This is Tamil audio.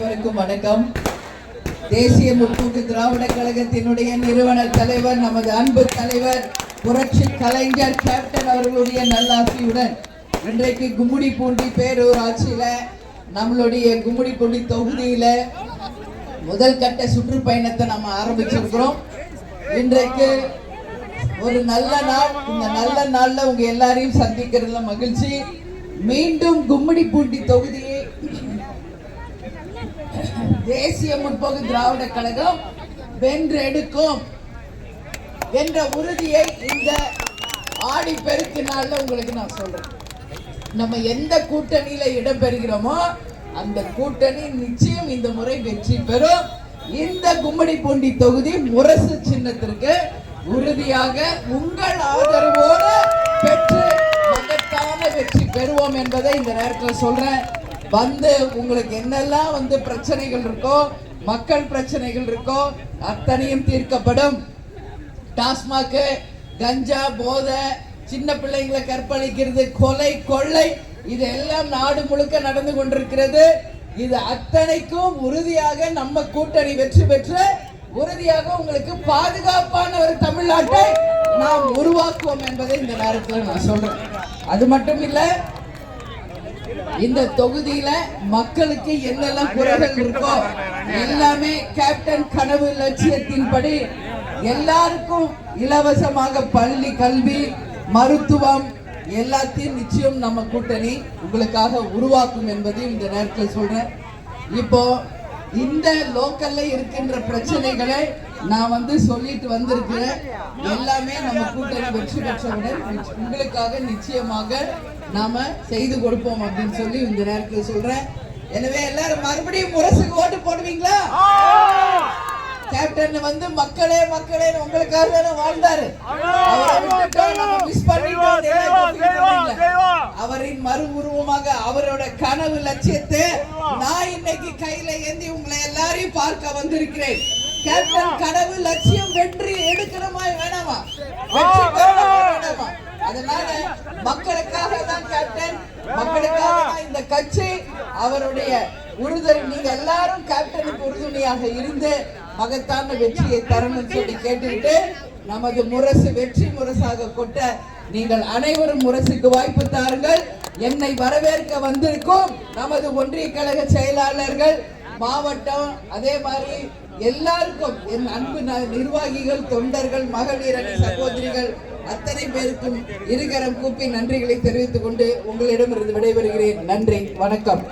அனைவருக்கும் வணக்கம். தேசிய முற்போக்கு திராவிட கழகத்தினுடைய நிறுவன தலைவர் நமது அன்பு தலைவர் புரட்சி கலைஞர் கேப்டன் அவர்களுடைய நல்லாசியுடன் இன்றைக்கு கும்முடிப்பூண்டி பேரூராட்சியில நம்மளுடைய கும்முடிப்பூண்டி தொகுதியில முதல் கட்ட சுற்றுப்பயணத்தை நம்ம ஆரம்பிச்சிருக்கிறோம். இன்றைக்கு ஒரு நல்ல நாள். இந்த நல்ல நாள்ல உங்க எல்லாரையும் சந்திக்கிறதுல மகிழ்ச்சி. மீண்டும் கும்மிடிப்பூண்டி தொகுதியை தேசிய முற்போக்கு திராவிட கழகம் வென்றெடுக்கும் என்ற உறுதியை இந்த ஆடி பெருக்கு நாள்ல உங்களுக்கு நான் சொல்றேன். நம்ம எந்த கூட்டணியில இடம்பெறுகிறோமோ அந்த கூட்டணி நிச்சயம் இந்த முறை வெற்றி பெறும். இந்த கும்மிடிப்பூண்டி தொகுதி முரசு சின்னத்திற்கு உறுதியாக உங்கள் ஆதரவோடு பெற்று மகத்தான வெற்றி பெறுவோம் என்பதை இந்த நேரத்தில் சொல்றேன். வந்து உங்களுக்கு என்னெல்லாம் வந்து பிரச்சனைகள் இருக்கோ மக்கள் பிரச்சனைகள் இருக்கோ அத்தனையும் தீர்க்கப்படும். டாஸ்மாக் கஞ்சா போதை சின்ன பிள்ளைங்களை கற்பழிக்கிறது கொலை கொள்ளை இதெல்லாம் நாடு முழுக்க நடந்து கொண்டிருக்கிறது. இது அத்தனைக்கும் உறுதியாக நம்ம கூட்டணி வெற்றி பெற்று உறுதியாக உங்களுக்கு பாதுகாப்பான ஒரு தமிழ்நாட்டை நாம் உருவாக்குவோம் என்பதை இந்த நேரத்தில் நான் சொல்றேன். அது மட்டும் இல்லை இந்த தொகுதியில மக்களுக்கு என்னெல்லாம் குறைகள் இருக்கோ எல்லாமே கேப்டன் கனவு லட்சியத்தின்படி எல்லாருக்கும் இலவசமாக பள்ளி கல்வி மருத்துவம் எல்லாத்தையும் நிச்சயம் நம்ம கூட்டணி உங்களுக்காக உருவாக்கும் என்பதையும் இந்த நேரத்தில் சொல்றேன். இப்போ இந்த லோக்கல்ல இருக்கின்ற பிரச்சனைகளை நான் வந்து சொல்லிட்டு வந்திருக்கிறேன். எல்லாமே நம்ம கூட்டணி வெற்றி பெற்றவுடன் உங்களுக்காக நிச்சயமாக நாம செய்து கொடுப்போம் அப்படின்னு சொல்லி இந்த நேரத்தில் சொல்றேன். எனவே எல்லாரும் மறுபடியும் முரசுக்கு ஓட்டு போடுவீங்களா? கேப்டன் வந்து மக்களே மக்களே உங்களுக்காக தானே வாழ்ந்தாரு. மிஸ் அவரின் மறு உருவமாக அவரோட கனவு லட்சியத்தை நான் இன்னைக்கு கையில ஏந்தி உங்களை எல்லாரையும் பார்க்க வந்திருக்கிறேன். கேப்டன் கனவு லட்சியம் வெற்றி எடுக்கணுமா வேணாமா? வெற்றி வேணாமா? அதனால மக்களுக்காக தான் கேப்டன். மக்களுக்காக தான் இந்த கட்சி. அவருடைய உறுதுணை நீங்க எல்லாரும் கேப்டனுக்கு உறுதுணையாக இருந்து மகத்தான வெற்றியை தரணும்னு சொல்லி கேட்டுக்கிட்டு நமது முரசு வெற்றி முரசாக கொட்ட நீங்கள் அனைவரும் முரசுக்கு வாய்ப்பு தாருங்கள். என்னை வரவேற்க வந்திருக்கும் நமது ஒன்றிய கழக செயலாளர்கள் மாவட்டம் அதே மாதிரி எல்லாருக்கும் என் அன்பு ந- நிர்வாகிகள் தொண்டர்கள் மகளிர் அணி சகோதரிகள் அத்தனை பேருக்கும் இருகரம் கூப்பி நன்றிகளை தெரிவித்துக் கொண்டு உங்களிடமிருந்து விடைபெறுகிறேன் நன்றி வணக்கம்